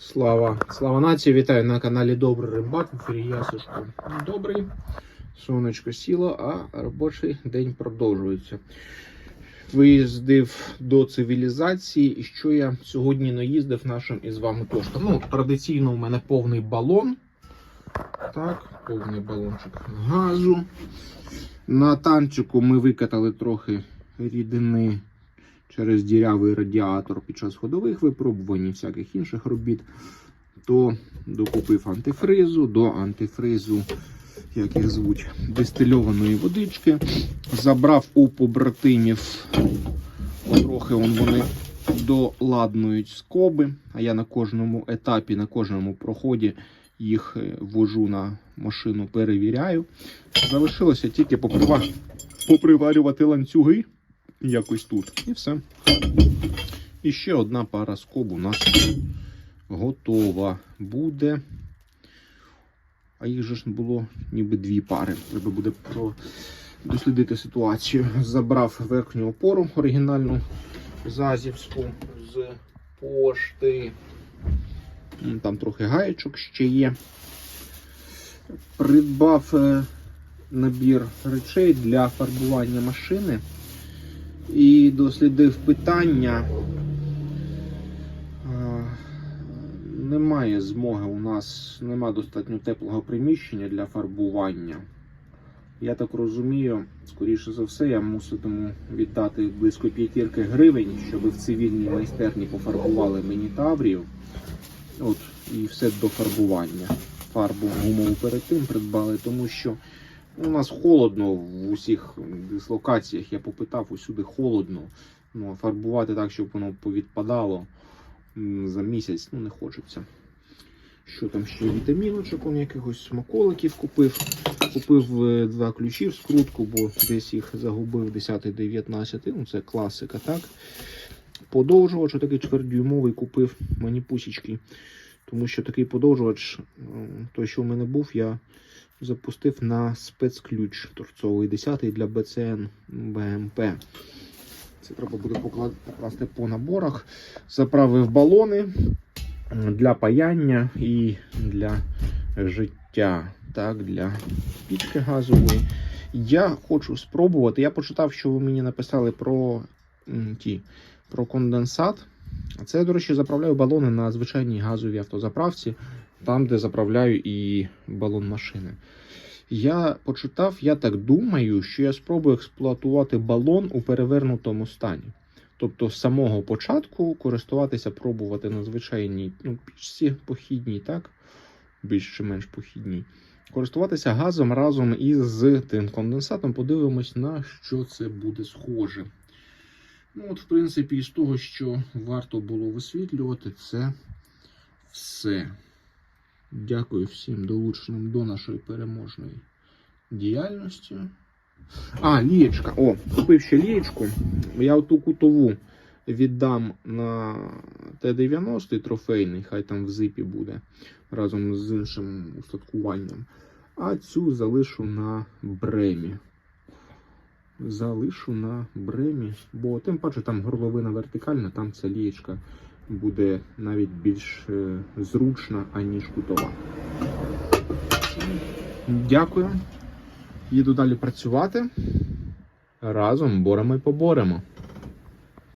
Слава, слава нації, вітаю на каналі Добрий Рибак. Я. Добрий. Сонечко сіло, а робочий день продовжується. Виїздив до цивілізації, і що я сьогодні наїздив нашим із вами коштом. Ну, традиційно у мене повний балон. Так, повний балончик газу. На танчику ми викатали трохи рідини через дірявий радіатор під час ходових випробувань і всяких інших робіт, то докупив антифризу, до антифризу, як їх звуть, дистильованої водички. Забрав у побратимів трохи он вони доладнують скоби, а я на кожному етапі, на кожному проході їх е, вожу на машину, перевіряю. Залишилося тільки поприва- поприварювати ланцюги якось тут. І все. І ще одна пара скоб у нас готова буде. А їх же ж було ніби дві пари. Треба буде дослідити ситуацію. Забрав верхню опору оригінальну зазівську з пошти. Там трохи гаєчок ще є. Придбав е, набір речей для фарбування машини і дослідив питання. Немає змоги у нас, немає достатньо теплого приміщення для фарбування. Я так розумію, скоріше за все, я муситиму віддати близько п'ятірки гривень, щоб в цивільній майстерні пофарбували мені таврію. От, і все до фарбування. Фарбу гумову перед тим придбали, тому що у нас холодно в усіх дислокаціях. Я попитав, усюди холодно. Ну, фарбувати так, щоб воно повідпадало за місяць, ну не хочеться. Що там ще вітаміночок, он якихось смаколиків купив. Купив е, два ключі в скрутку, бо десь їх загубив 10-19. Ну, це класика, так? Подовжувач, такий чвердюймовий купив мені пусічки. Тому що такий подовжувач, той, що в мене був, я запустив на спецключ торцовий 10 для БЦН БМП. Це треба буде покласти по наборах. Заправив балони для паяння і для життя. Так, для пічки газової. Я хочу спробувати. Я почитав, що ви мені написали про ті, про конденсат. Це, до речі, заправляю балони на звичайній газовій автозаправці, там, де заправляю і балон машини. Я почитав, я так думаю, що я спробую експлуатувати балон у перевернутому стані. Тобто з самого початку користуватися, пробувати на звичайній ну, пічці похідній, так? Більш чи менш похідній. Користуватися газом разом із тим конденсатом, подивимось, на що це буде схоже. Ну, от, в принципі, із того, що варто було висвітлювати, це все. Дякую всім долученим до нашої переможної діяльності. А, лієчка. О, купив ще лієчку. Я оту кутову віддам на Т-90 трофейний, хай там в зипі буде разом з іншим устаткуванням. А цю залишу на бремі. Залишу на бремі, бо тим паче там горловина вертикальна, там ця лієчка буде навіть більш е, зручна, аніж кутова. Дякую. Їду далі працювати. Разом боремо і поборемо.